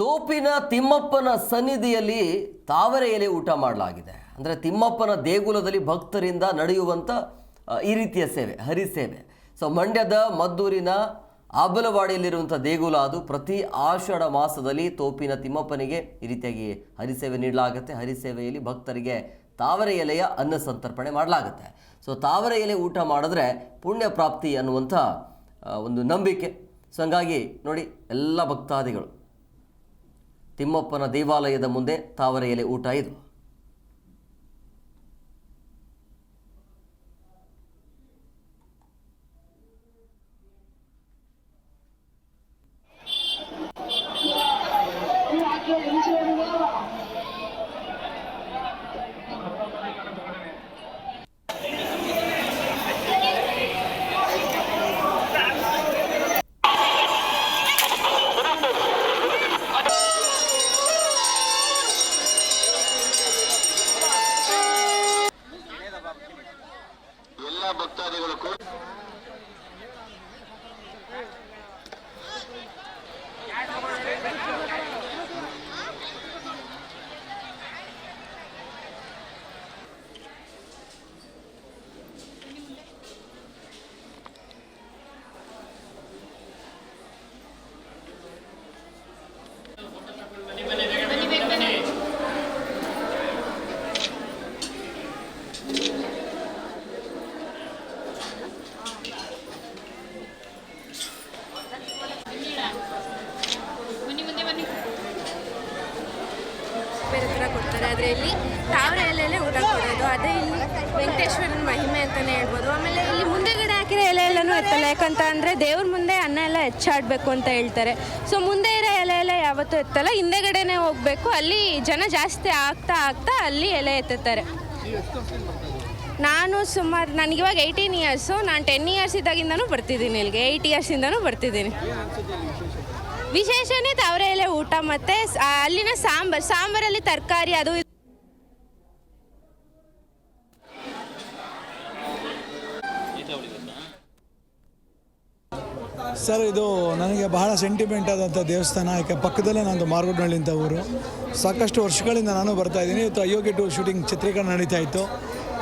ತೋಪಿನ ತಿಮ್ಮಪ್ಪನ ಸನ್ನಿಧಿಯಲ್ಲಿ ತಾವರೆ ಎಲೆ ಊಟ ಮಾಡಲಾಗಿದೆ. ಅಂದರೆ ತಿಮ್ಮಪ್ಪನ ದೇಗುಲದಲ್ಲಿ ಭಕ್ತರಿಂದ ನಡೆಯುವಂಥ ಈ ರೀತಿಯ ಸೇವೆ ಹರಿಸೇವೆ ಸೊ ಮಂಡ್ಯದ ಮದ್ದೂರಿನ ಆಬಲವಾಡಿಯಲ್ಲಿರುವಂಥ ದೇಗುಲ ಅದು. ಪ್ರತಿ ಆಷಾಢ ಮಾಸದಲ್ಲಿ ತೋಪಿನ ತಿಮ್ಮಪ್ಪನಿಗೆ ಈ ರೀತಿಯಾಗಿ ಹರಿಸೇವೆ ನೀಡಲಾಗುತ್ತೆ. ಹರಿಸೇವೆಯಲ್ಲಿ ಭಕ್ತರಿಗೆ ತಾವರೆ ಎಲೆಯ ಅನ್ನ ಸಂತರ್ಪಣೆ ಮಾಡಲಾಗುತ್ತೆ. ಸೊ ತಾವರೆ ಎಲೆ ಊಟ ಮಾಡಿದ್ರೆ ಪುಣ್ಯ ಪ್ರಾಪ್ತಿ ಅನ್ನುವಂಥ ಒಂದು ನಂಬಿಕೆ. ಸೊ ಹಂಗಾಗಿ ನೋಡಿ ಎಲ್ಲ ಭಕ್ತಾದಿಗಳು. ತಿಮ್ಮಪ್ಪನ ದೇವಾಲಯದ ಮುಂದೆ ತಾವರೆಯಲ್ಲಿ ಊಟ ಇದು ಎಲ್ಲ ಭಕ್ತಾದಿಗಳು ಕೂಡ ಬೇರೆ ಥರ ಕೊಡ್ತಾರೆ ಆದರೆ ಇಲ್ಲಿ ತಾವರೆ ಊಟ ಕೊಡೋದು. ಅದೇ ಇಲ್ಲಿ ವೆಂಕಟೇಶ್ವರನ ಮಹಿಮೆ ಅಂತಲೇ ಹೇಳ್ಬೋದು. ಆಮೇಲೆ ಇಲ್ಲಿ ಮುಂದೆಗಡೆ ಹಾಕಿರೋ ಎಲೆ ಎಲ್ಲನೂ ಎತ್ತಲ್ಲ ಯಾಕಂತ ಅಂದರೆ ದೇವ್ರ ಮುಂದೆ ಅನ್ನ ಎಲ್ಲ ಹೆಚ್ಚಾಡಬೇಕು ಅಂತ ಹೇಳ್ತಾರೆ. ಸೊ ಮುಂದೆ ಇರೋ ಎಲೆ ಎಲ್ಲ ಯಾವತ್ತೂ ಎತ್ತಲ್ಲ. ಹಿಂದೆಗಡೆನೇ ಹೋಗಬೇಕು. ಅಲ್ಲಿ ಜನ ಜಾಸ್ತಿ ಆಗ್ತಾ ಆಗ್ತಾ ಅಲ್ಲಿ ಎಲೆ ಎತ್ತುತ್ತಾರೆ. ನಾನು ಸುಮಾರು ನನಗಿವಾಗ ಏಯ್ಟೀನ್ ಇಯರ್ಸು ನಾನು ಟೆನ್ ಇಯರ್ಸ್ ಇದ್ದಾಗಿಂದನೂ ಬರ್ತಿದ್ದೀನಿ ಇಲ್ಲಿಗೆ. ಏಯ್ಟ್ ಇಯರ್ಸಿಂದನೂ ಬರ್ತಿದ್ದೀನಿ. ವಿಶೇಷನೇ ತಾವರೆ ಎಲೆ ಊಟ ಮತ್ತು ಅಲ್ಲಿನ ಸಾಂಬಾರ್, ಸಾಂಬಾರಲ್ಲಿ ತರಕಾರಿ ಅದು ಸರ್, ಇದು ನನಗೆ ಬಹಳ ಸೆಂಟಿಮೆಂಟ್ ಆದಂಥ ದೇವಸ್ಥಾನ, ಯಾಕೆ ಪಕ್ಕದಲ್ಲೇ ನಂದು ಮಾರ್ಗೋಡ್ನಹಳ್ಳಿ ಅಂತ ಊರು. ಸಾಕಷ್ಟು ವರ್ಷಗಳಿಂದ ನಾನು ಬರ್ತಾ ಇದ್ದೀನಿ. ಇವತ್ತು ಅಯೋಗ್ಯ ಟೂರ್ ಶೂಟಿಂಗ್ ಚಿತ್ರೀಕರಣ ನಡೀತಾ ಇತ್ತು.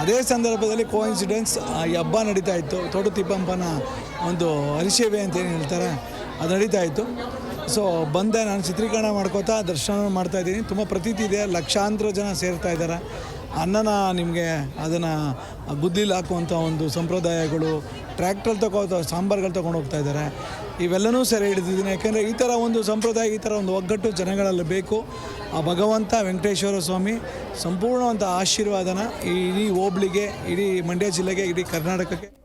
ಅದೇ ಸಂದರ್ಭದಲ್ಲಿ ಕೋಇನ್ಸಿಡೆನ್ಸ್ ಈ ಹಬ್ಬ ನಡೀತಾ ಇತ್ತು. ತೋಟು ತಿಪ್ಪಂಪನ ಒಂದು ಅರಿಸೇವೆ ಅಂತ ಏನು ಹೇಳ್ತಾರೆ, ಅದು ನಡೀತಾ ಇತ್ತು. ಸೊ ಬಂದೆ, ನಾನು ಚಿತ್ರೀಕರಣ ಮಾಡ್ಕೋತಾ ದರ್ಶನ ಮಾಡ್ತಾ ಇದ್ದೀನಿ. ತುಂಬ ಪ್ರತೀತಿ ಇದೆ, ಲಕ್ಷಾಂತರ ಜನ ಸೇರ್ತಾ ಇದ್ದಾರೆ. ಅನ್ನನ ನಿಮಗೆ ಅದನ್ನು ಗುದ್ದಿಲಿ ಹಾಕುವಂಥ ಒಂದು ಸಂಪ್ರದಾಯಗಳು ಟ್ರ್ಯಾಕ್ಟ್ರಲ್ಲಿ ತಗೋ ಸಾಂಬಾರ್ಗಳು ತೊಗೊಂಡು ಹೋಗ್ತಾ ಇದ್ದಾರೆ. ಇವೆಲ್ಲನೂ ಸೆರೆ ಹಿಡಿದಿದ್ದೀನಿ. ಯಾಕೆಂದರೆ ಈ ಥರ ಒಂದು ಸಂಪ್ರದಾಯ, ಈ ಥರ ಒಂದು ಒಗ್ಗಟ್ಟು ಜನಗಳಲ್ಲಿ ಬೇಕು. ಆ ಭಗವಂತ ವೆಂಕಟೇಶ್ವರ ಸ್ವಾಮಿ ಸಂಪೂರ್ಣವಂಥ ಆಶೀರ್ವಾದನ ಇಡೀ ಹೋಬ್ಳಿಗೆ, ಇಡೀ ಮಂಡ್ಯ ಜಿಲ್ಲೆಗೆ, ಇಡೀ ಕರ್ನಾಟಕಕ್ಕೆ.